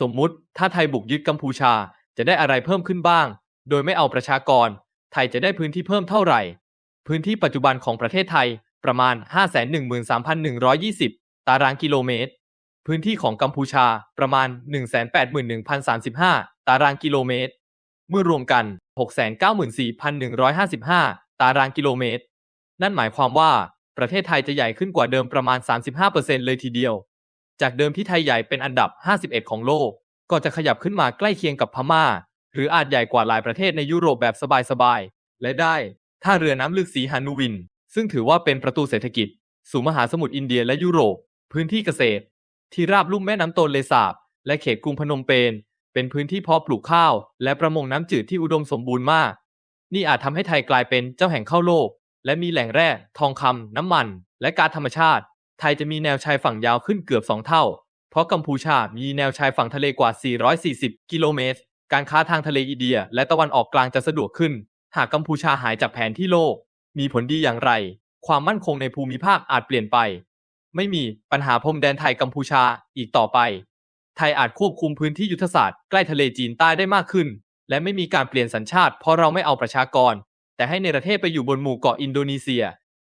สมมุติถ้าไทยบุกยึดกัมพูชาจะได้อะไรเพิ่มขึ้นบ้าง โดยไม่เอาประชากร ไทยจะได้พื้นที่เพิ่มเท่าไหร่ พื้นที่ปัจจุบันของประเทศไทยประมาณ 513,120 ตารางกิโลเมตร พื้นที่ของกัมพูชาประมาณ 181,035 ตารางกิโลเมตร เมื่อรวมกัน 694,155 ตารางกิโลเมตร นั่นหมายความว่าประเทศไทยจะใหญ่ขึ้นกว่าเดิมประมาณ 35%เลยทีเดียว จากเดิมที่ไทยใหญ่เป็นอันดับ 51 ของโลก ก็จะขยับขึ้นมาใกล้เคียงกับพม่า หรืออาจใหญ่กว่าหลายประเทศในยุโรปแบบสบายๆ และได้ท่าเรือน้ำลึกสีฮานูวิน ซึ่งถือว่าเป็นประตูเศรษฐกิจ สู่มหาสมุทรอินเดียและยุโรป พื้นที่เกษตร ที่ราบลุ่มแม่น้ำโตนเลสาบ และเขตกรุงพนมเปญเป็นพื้นที่เพาะปลูกข้าว และประมงน้ำจืดที่อุดมสมบูรณ์มาก นี่อาจทำให้ไทยกลายเป็นเจ้าแห่งข้าวโลก และมีแหล่งแร่ทองคำน้ำมัน และก๊าซธรรมชาติ ไทยจะมีแนวชายฝั่งยาวขึ้นเกือบ 2 เท่า เพราะกัมพูชามีแนวชายฝั่งทะเลกว่า 440 กิโลเมตร การค้าทางทะเลอินเดีย และตะวันออกกลางจะสะดวกขึ้น หากกัมพูชาหายจากแผนที่โลก มีผลดีอย่างไร ความมั่นคงในภูมิภาคอาจเปลี่ยนไป ไม่มีปัญหาพรมแดนไทยกัมพูชาอีกต่อไป ไทยอาจควบคุมพื้นที่ยุทธศาสตร์ใกล้ทะเลจีนใต้ได้มากขึ้น และไม่มีการเปลี่ยนสัญชาติ เพราะเราไม่เอาประชากร แต่ให้ในประเทศไปอยู่บนหมู่เกาะอินโดนีเซีย